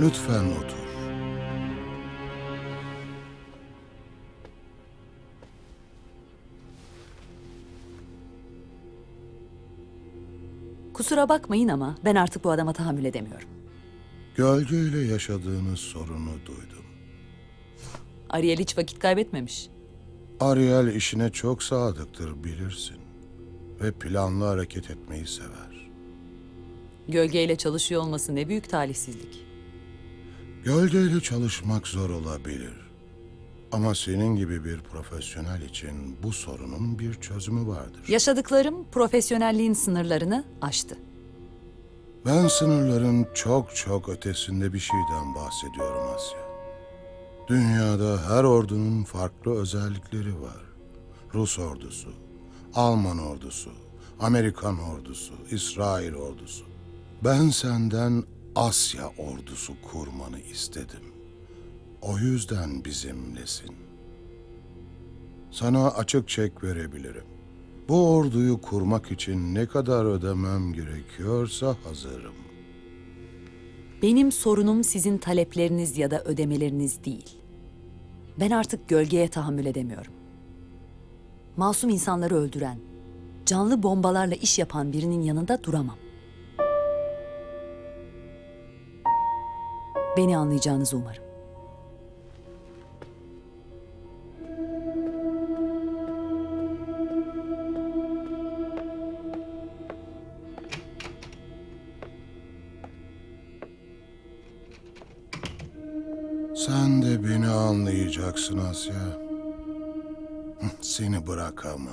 Lütfen otur. Kusura bakmayın ama ben artık bu adama tahammül edemiyorum. Gölgeyle yaşadığınız sorunu duydum. Ariel hiç vakit kaybetmemiş. Ariel işine çok sadıktır bilirsin. Ve planlı hareket etmeyi sever. Gölgeyle çalışıyor olması ne büyük talihsizlik. Gölgeyle çalışmak zor olabilir. Ama senin gibi bir profesyonel için bu sorunun bir çözümü vardır. Yaşadıklarım profesyonelliğin sınırlarını aştı. Ben sınırların çok çok ötesinde bir şeyden bahsediyorum Asya. Dünyada her ordunun farklı özellikleri var. Rus ordusu, Alman ordusu, Amerikan ordusu, İsrail ordusu. Ben senden Asya ordusu kurmanı istedim. O yüzden bizimlesin. Sana açık çek verebilirim. Bu orduyu kurmak için ne kadar ödemem gerekiyorsa hazırım. Benim sorunum sizin talepleriniz ya da ödemeleriniz değil. Ben artık gölgeye tahammül edemiyorum. Masum insanları öldüren, canlı bombalarla iş yapan birinin yanında duramam. Beni anlayacağınızı umarım. Sen de beni anlayacaksın Asya. Seni bırakamam.